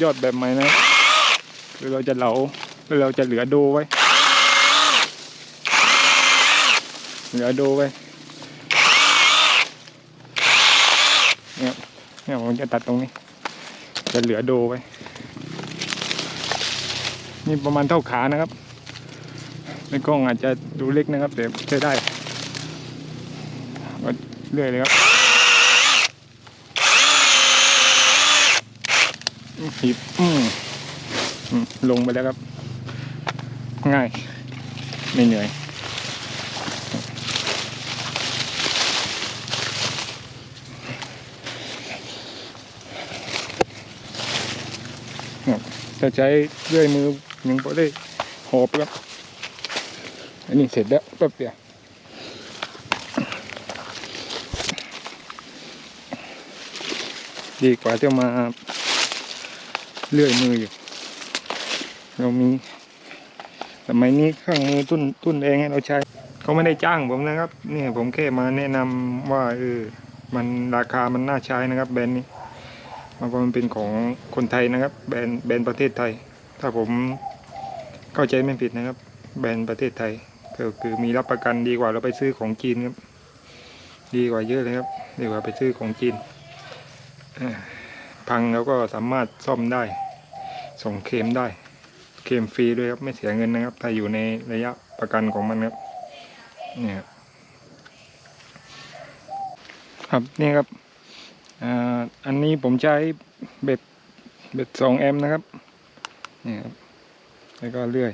ยอดแบบใหม่นะคือเราจะเหลาคือเราจะเหลือโดไว้ เหลือโดไว้เนี่ยเนี่ยผมจะตัดตรงนี้ จะเหลือโดไว้ นี่ประมาณเท่าขานะครับในกล้องอาจจะดูเล็กนะครับแต่ใช้ได้เรื่อยเลยครับ หีบอืมอืมลงไปแล้วครับ ง่าย ไม่เหนื่อยถ้าใช้เลื่อยมือยังพอได้หอบครับ อันนี้เสร็จแล้วแป๊บเดียวดีกว่าที่มา เลื่อยมืออยู่ เรามีสมัยนี้เครื่องมือตุ้นตุ้นเองให้เราใช้ เขาไม่ได้จ้างผมนะครับ เนี่ยผมแค่มาแนะนำว่าเออมันราคามันน่าใช้นะครับ แบรนด์นี้เพราะว่ามันเป็นของคนไทยนะครับ แบรนด์แบรนด์ประเทศไทย ถ้าผมเข้าใจไม่ผิดนะครับ แบรนด์ประเทศไทยก็คือมีรับประกันดีกว่าเราไปซื้อของจีนครับ ดีกว่าเยอะเลยครับ ดีกว่าไปซื้อของจีนอ่า พังแล้วก็สามารถซ่อมได้ ส่งเคลมได้ เคลมฟรีด้วยครับ ไม่เสียเงินนะครับ ถ้าอยู่ในระยะประกันของมันครับ เนี่ยครับครับนี่ครับอันนี้ผมใช้เบ็ดเบ็ดสองแอมนะครับนี่ครับแล้วก็เลื่อย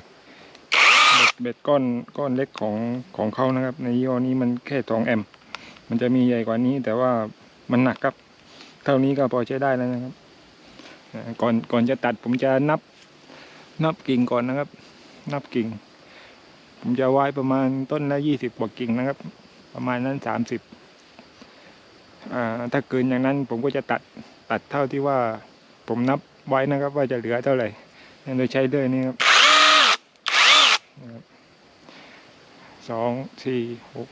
เบ็ดเบ็ดก้อนก้อนเล็กของของเขานะครับ ในยี่ห้อนี้มันแค่สองแอมมันจะมีใหญ่กว่านี้แต่ว่ามันหนักครับ ท่านี้ก็พอใช้ได้แล้วนะครับ ก่อนก่อนจะตัดผมจะนับนับกิ่งก่อนนะครับ นับกิ่ง ผมจะไว้ประมาณต้นละยี่สิบกว่ากิ่งนะครับ ประมาณนั้นสามสิบอ่าถ้าเกินอย่างนั้นผมก็จะตัดตัดเท่าที่ว่าผมนับไว้นะครับ ว่าจะเหลือเท่าไหร่โดยใช้เลื่อยนี่ครับสองสี่หก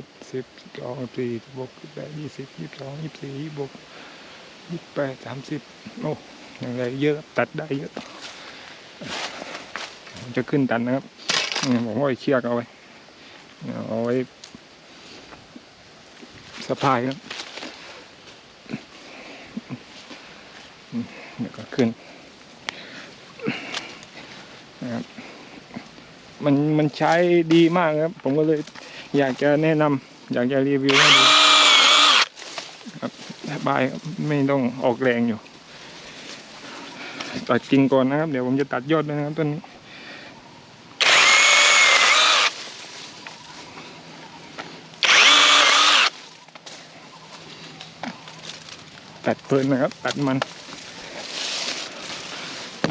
ดสิบสิบสองสี่บหกแปดยี่สิบยี่สิบสองยี่สิบสี่ยี่สิบหกยี่สิบแปดสามสิบโอ้ยังไงเยอะตัดได้เยอะจะขึ้นตันนะครับผมว่าเชือกเอาไว้เอาไว้สะพายครับเดี๋ยวก็ขึ้นนะครับมันมันใช้ดีมากครับ ผมก็เลย อยากจะแนะนำอยากจะรีวิวให้ดูครับสบายไม่ต้องออกแรงอยู่ ตัดกิ่งก่อนนะครับ เดี๋ยวผมจะตัดยอดด้วยนะครับต้นนี้ตัดเพลินนะครับ ตัดมัน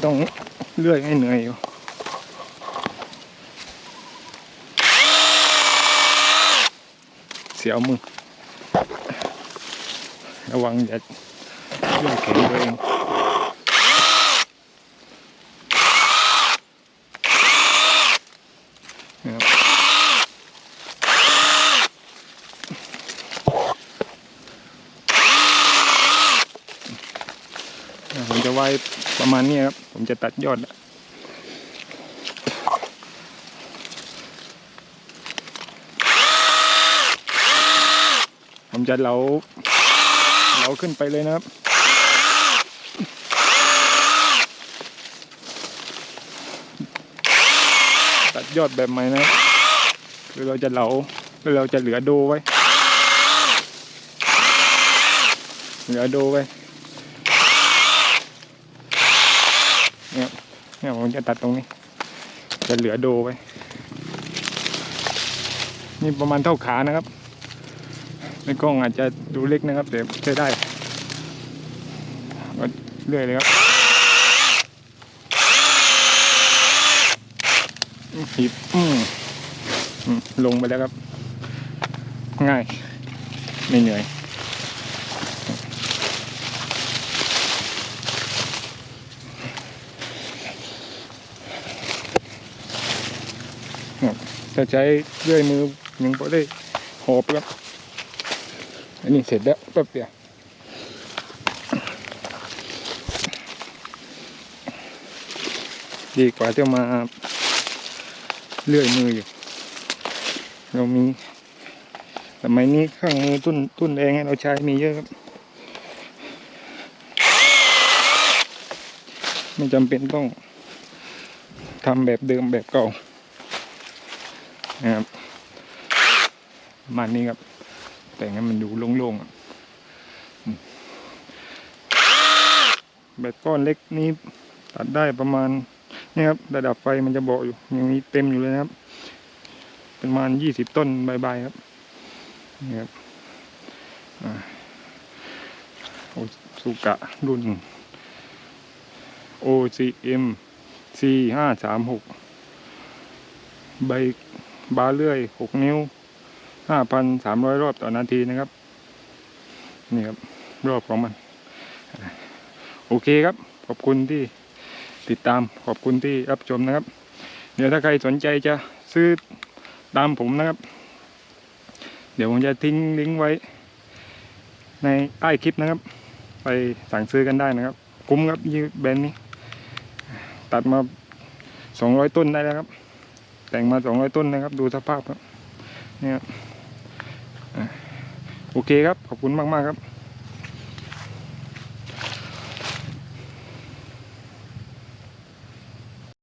ต้องเลื่อยให้เหนื่อยอยู่ สียวมือ ระวังอย่าเลื่อยแขนตัวเองผมจะไว้ประมาณนี้ครับ ผมจะตัดยอดแล้ว ผมจะเหลาเหลาขึ้นไปเลยนะครับ ตัดยอดแบบใหม่นะครับคือเราจะเหลาคือเราจะเหลือโดไว้ เหลือโดไว้เนี่ยเนี่ยผมจะตัดตรงนี้ จะเหลือโดไว้นี่ประมาณเท่าขานะครับ ในกล้องอาจจะดูเล็กนะครับแต่ใช้ได้เรื่อยเลยครับหีบลงไปแล้วครับ ง่าย ไม่เหนื่อยถ้าใช้เลื่อยมือยังพอได้หอบครับ อันนี้เสร็จแล้วแป๊บเดียวดีกว่าที่มาเลื่อยมืออยู่ เรามีสมัยนี้เครื่องมือตุ้นตุ้นเองให้เราใช้มีเยอะครับ ไม่จำเป็นต้องทำแบบเดิมแบบเก่านะครับมานี้ครับ แต่งให้มันดูโล่งๆอะแบบก้อนเล็กนี้ตัดได้ประมาณนี่ครับระดับไฟมันจะบอกอยู่ยังมีเต็มอยู่เลยนะครับ ประมาณยี่สิบต้นใบๆครับนี่ครับโอสุกะรุ่น OCM C ห้าสามหกใบบาเลื่อยหกนิ้ว ห้าพันสามร้อยรอบต่อนาทีนะครับ นี่ครับ รอบของมัน โอเคครับ ขอบคุณที่ติดตามขอบคุณที่รับชมนะครับ เดี๋ยวถ้าใครสนใจจะซื้อตามผมนะครับ เดี๋ยวผมจะทิ้งลิงก์ไว้ ในใต้คลิปนะครับ ไปสั่งซื้อกันได้นะครับ คุ้มครับยี่แบรนด์นี้ ตัดมาสองร้อยต้นได้แล้วครับ แต่งมาสองร้อยต้นนะครับ ดูสภาพครับเนี่ย โอเคครับ ขอบคุณมาก ๆ ครับ